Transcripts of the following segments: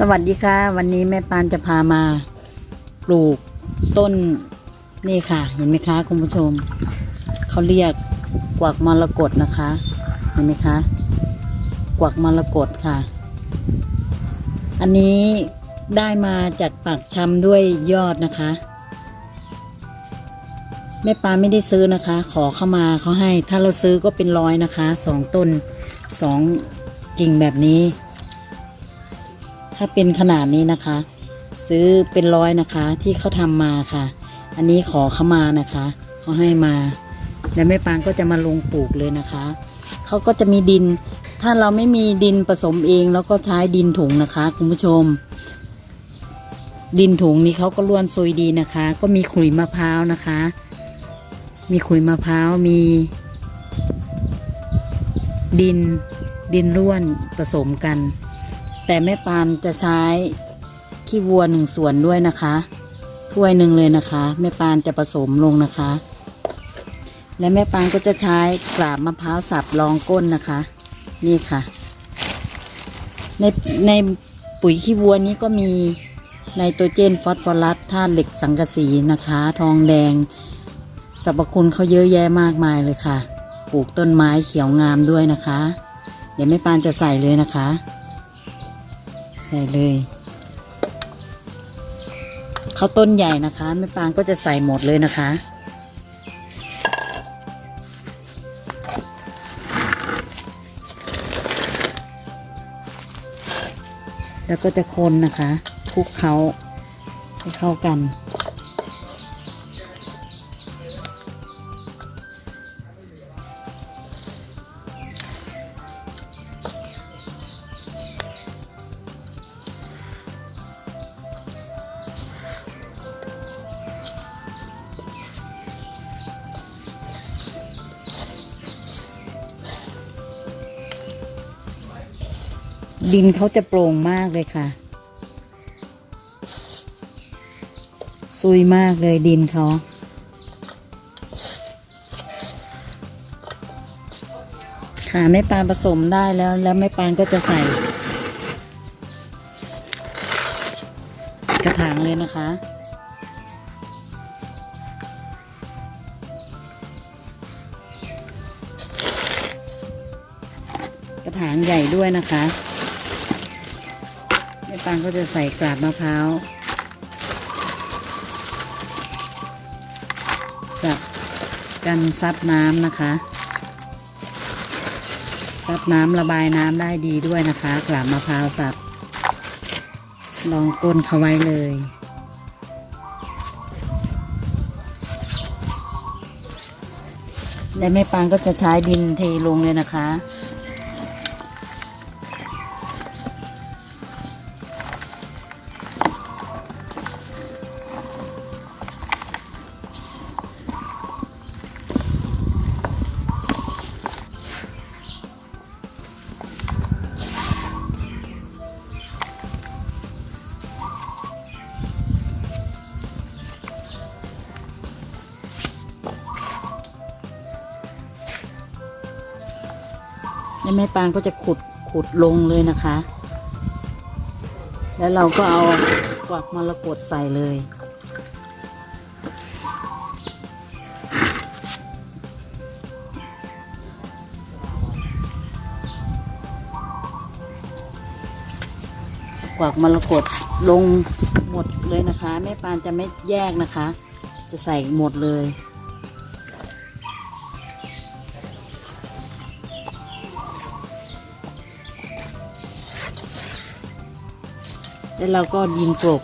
สวัสดีค่ะ วันนี้แม่ปานจะพามาปลูกต้นนี่ค่ะ เห็นไหมคะคุณผู้ชม เขาเรียกกวักมรกตนะคะ เห็นไหมคะกวักมรกตค่ะ อันนี้ได้มาจากปากชำด้วยยอดนะคะแม่ปานไม่ได้ซื้อนะคะ ขอเข้ามาเขาให้ ถ้าเราซื้อก็เป็นร้อยนะคะสองต้นสองกิ่งแบบนี้ ถ้าเป็นขนาดนี้นะคะ ซื้อเป็นร้อยนะคะที่เขาทำมาค่ะ อันนี้ขอเข้ามานะคะเขาให้มา แล้วแม่ปางก็จะมาลงปลูกเลยนะคะเขาก็จะมีดิน ถ้าเราไม่มีดินผสมเองแล้วก็ใช้ดินถุงนะคะคุณผู้ชม ดินถุงนี้เขาก็ล้วนซุยดีนะคะ ก็มีขุยมะพร้าวนะคะ มีขุยมะพร้าวมี ดินดินร่วนผสมกัน แต่แม่ปานจะใช้ขี้วัวหนึ่งส่วนด้วยนะคะ ถ้วยหนึ่งเลยนะคะ แม่ปานจะผสมลงนะคะ และแม่ปานก็จะใช้กราบมะพร้าวสับรองก้นนะคะ นี่ค่ะ ในในปุ๋ยขี้วัวนี้ก็มีไนโตรเจนฟอสฟอรัสธาตุเหล็กสังกะสีนะคะ ทองแดงสรรพคุณเขาเยอะแยะมากมายเลยค่ะ ปลูกต้นไม้เขียวงามด้วยนะคะ เดี๋ยวแม่ปานจะใส่เลยนะคะ ใส่เลยข้าวต้นใหญ่นะคะแม่ปางก็จะใส่หมดเลยนะคะ แล้วก็จะคนนะคะคลุกเขาให้เข้ากัน ดินเขาจะโปร่งมากเลยค่ะซุยมากเลยดินเขา ค่ะแม่ปานผสมได้แล้วแล้วแม่ปานก็จะใส่ กระถางเลยนะคะกระถางใหญ่ด้วยนะคะ ปางก็จะใส่กราบมะพร้าวสับกันซับน้ำนะคะ ซับน้ำระบายน้ำได้ดีด้วยนะคะ กราบมะพร้าวสับ ลองก้นเขาไว้เลยและแม่ปางก็จะใช้ดินเทลงเลยนะคะ แล้วแม่ปางก็จะขุดขุดลงเลยนะคะ แล้วเราก็เอากวักมรกตใส่เลย กวักมรกตลงหมดเลยนะคะ แม่ปานจะไม่แยกนะคะ จะใส่หมดเลย แล้วเราก็ดินกลบ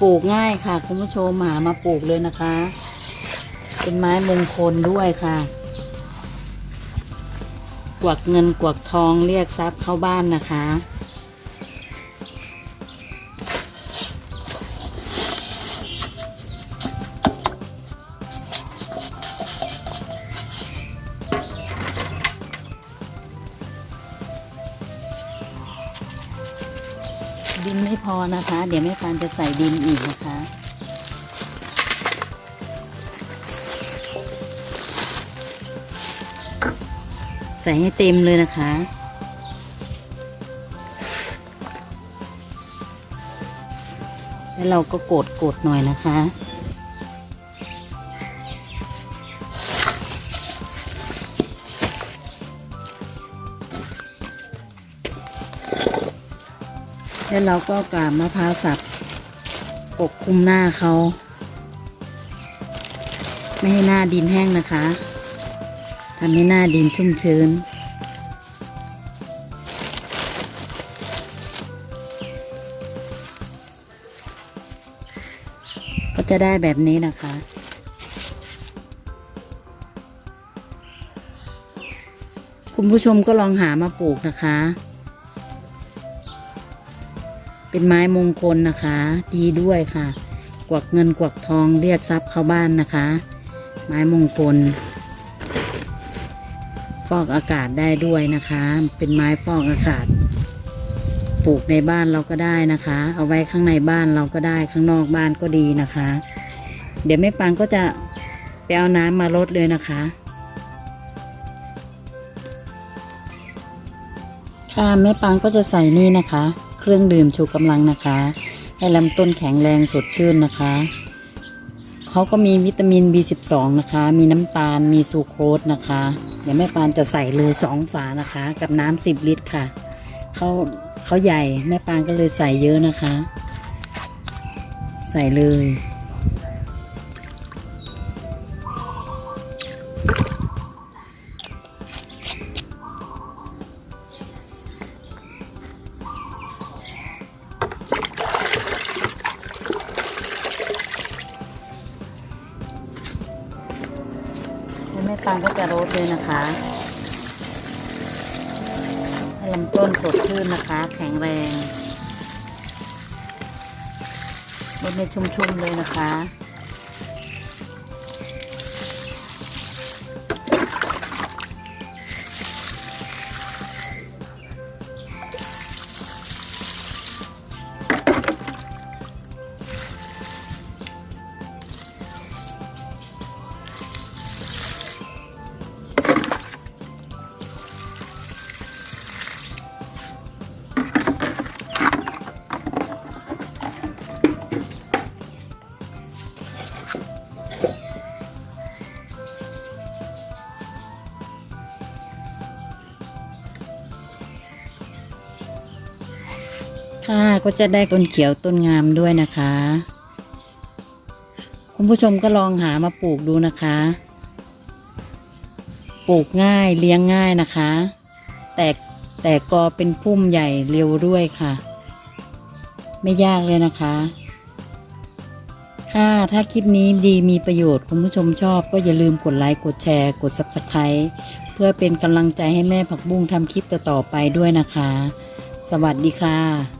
ปลูกง่ายค่ะ คุณผู้ชมหามาปลูกเลยนะคะ เป็นไม้มงคลด้วยค่ะ กวักเงินกวักทองเรียกทรัพย์เข้าบ้านนะคะ ดินไม่พอนะคะ เดี๋ยวแม่ปานจะใส่ดินอีกนะคะ ใส่ให้เต็มเลยนะคะแล้วเราก็กดกดหน่อยนะคะ แล้วเราก็กาบมะพร้าวสับปกคลุมหน้าเขา ไม่ให้หน้าดินแห้งนะคะทำให้หน้าดินชุ่มชื้น ก็จะได้แบบนี้นะคะคุณผู้ชมก็ลองหามาปลูกนะคะ เป็นไม้มงคลนะคะดีด้วยค่ะ กวักเงินกวักทองเรียกทรัพย์เข้าบ้านนะคะ ไม้มงคล ฟอกอากาศได้ด้วยนะคะ เป็นไม้ฟอกอากาศ ปลูกในบ้านเราก็ได้นะคะ เอาไว้ข้างในบ้านเราก็ได้ข้างนอกบ้านก็ดีนะคะ เดี๋ยวแม่ปังก็จะไปเอาน้ำมารดเลยนะคะค่ะแม่ปังก็จะใส่นี่นะคะ รื่องดื่มชูกำลังนะคะ ให้ลำต้นแข็งแรงสดชื่นนะคะเขาก็มีวิตามิน B12 นะคะ มีน้ำตาลมีซูโครสนะคะ เดี๋ยวแม่ปานจะใส่เลยสองฝานะคะ กับน้ำสิบลิตรค่ะเขาเขาใหญ่แม่ปานก็เลยใส่เยอะนะคะ ใส่เลย แล้วแม่ปานก็จะรสเลยนะคะให้ลำต้นสดชื่นนะคะ แข็งแรงรดในชุ่มๆเลยนะคะ ก็จะได้ต้นเขียวต้นงามด้วยนะคะ คุณผู้ชมก็ลองหามาปลูกดูนะคะ ปลูกง่ายเลี้ยงง่ายนะคะ แต่แต่กอเป็นพุ่มใหญ่เร็วด้วยค่ะ ไม่ยากเลยนะคะ ค่ะถ้าคลิปนี้ดีมีประโยชน์คุณผู้ชมชอบก็อย่าลืมกดไลค์กดแชร์กด Subscribe เพื่อเป็นกำลังใจให้แม่ผักบุ้งทำคลิปต่อๆไปด้วยนะคะ สวัสดีค่ะ